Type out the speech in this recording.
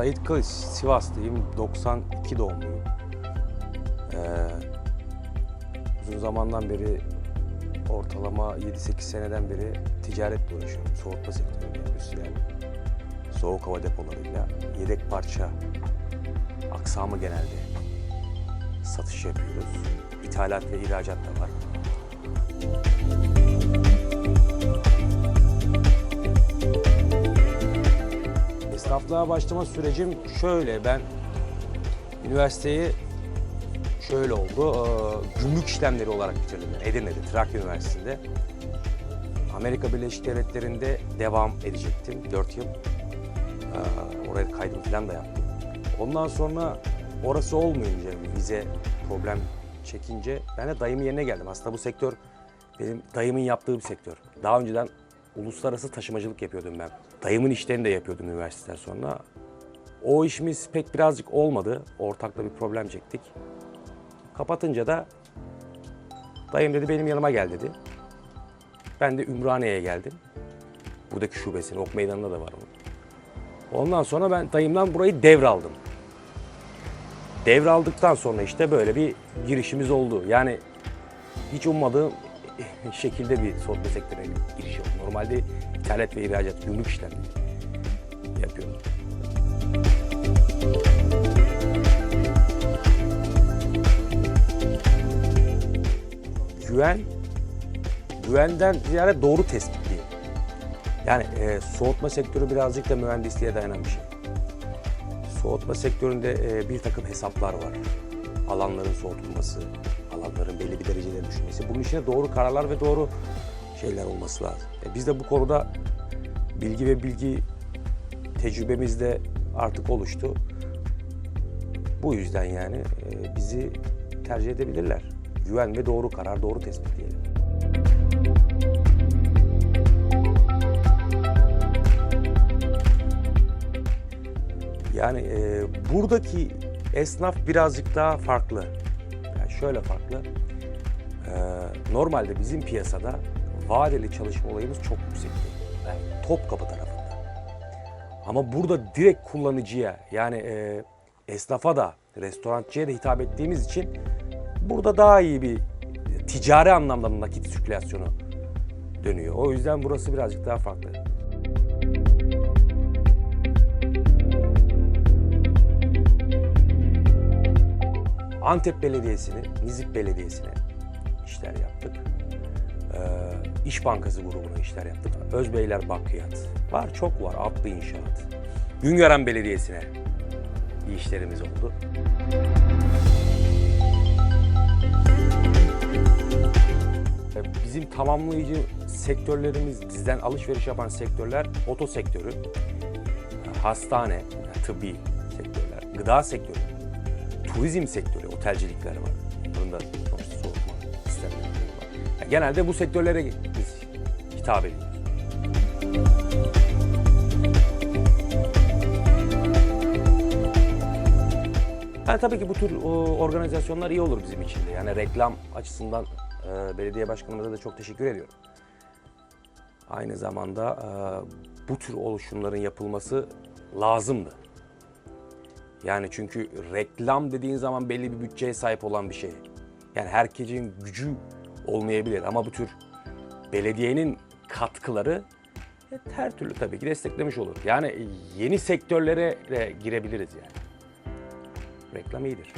Sait Kılıç, Sivaslıyım. 92 doğumluyum. Ee, uzun zamandan beri ortalama 7-8 seneden beri ticaretle uğraşıyorum. Soğutma sektöründe endüstriyel. Soğuk hava depolarıyla yedek parça aksamı genelde satış yapıyoruz. İthalat ve ihracat da var. Esnaflığa başlama sürecim şöyle. Ben üniversiteyi şöyle oldu. Ee, gümrük işlemleri olarak bitirdim. ben Edirne'de, Trakya Üniversitesi'nde. Amerika Birleşik Devletleri'nde devam edecektim 4 yıl. Oraya kaydım falan da yaptım. Ondan sonra orası olmayınca vize problem çekince ben de dayımın yerine geldim. Aslında bu sektör benim dayımın yaptığı bir sektör. Daha önceden uluslararası taşımacılık yapıyordum ben. Dayımın işlerini de yapıyordum üniversiteden sonra. O işimiz pek birazcık olmadı. Ortakla bir problem çektik. Kapatınca da dayım dedi benim yanıma gel dedi. Ben de Ümraniye'ye geldim. Buradaki şubesine, Ok Meydanı'nda da var onun. Ondan sonra ben dayımdan burayı devraldım. Devraldıktan sonra işte böyle bir girişimiz oldu. Yani hiç ummadığım şekilde bir sohbet sektörüne giriş oldu. Normalde ithalat ve ihracat, gümrük işlemleri yapıyorum. Güven, güvenden ziyade doğru tespit diye. Yani e, soğutma sektörü birazcık da mühendisliğe dayanan bir şey. Soğutma sektöründe e, bir takım hesaplar var. Alanların soğutulması, alanların belli bir derecede düşmesi. Bunun içinde doğru kararlar ve doğru şeyler olması lazım. E, biz de bu konuda bilgi ve bilgi tecrübemiz de artık oluştu. Bu yüzden yani e, bizi tercih edebilirler. Güven ve doğru karar, doğru tespit diyelim. Yani e, buradaki esnaf birazcık daha farklı. Şöyle farklı. E, normalde bizim piyasada vadeli çalışma olayımız çok yüksekti. Yani Topkapı tarafında. Ama burada direkt kullanıcıya yani e, esnafa da restorançıya da hitap ettiğimiz için burada daha iyi bir ticari anlamda nakit sirkülasyonu dönüyor. O yüzden burası birazcık daha farklı. Antep Belediyesi'ne, Nizip Belediyesi'ne işler yaptık. Ee, İş Bankası grubuna işler yaptık. Özbeyler Bakliyat. Var çok var. Atlı İnşaat. Güngören Belediyesi'ne işlerimiz oldu. Ee, Bizim tamamlayıcı sektörlerimiz, bizden alışveriş yapan sektörler oto sektörü, hastane, tıbbi sektörler, gıda sektörü, turizm sektörü, otelcilikler var. Bunun da sonuçta soğutma sistemleri var. Yani genelde bu sektörlere biz hitap ediyoruz. Yani tabii ki bu tür organizasyonlar iyi olur bizim için de. Yani reklam açısından e, belediye başkanımıza da çok teşekkür ediyorum. Aynı zamanda e, bu tür oluşumların yapılması lazımdı. Yani çünkü reklam dediğin zaman belli bir bütçeye sahip olan bir şey. Yani herkesin gücü olmayabilir ama bu tür belediyenin katkıları her türlü tabii ki desteklemiş olur. Yani yeni sektörlere girebiliriz yani. Reklam iyidir.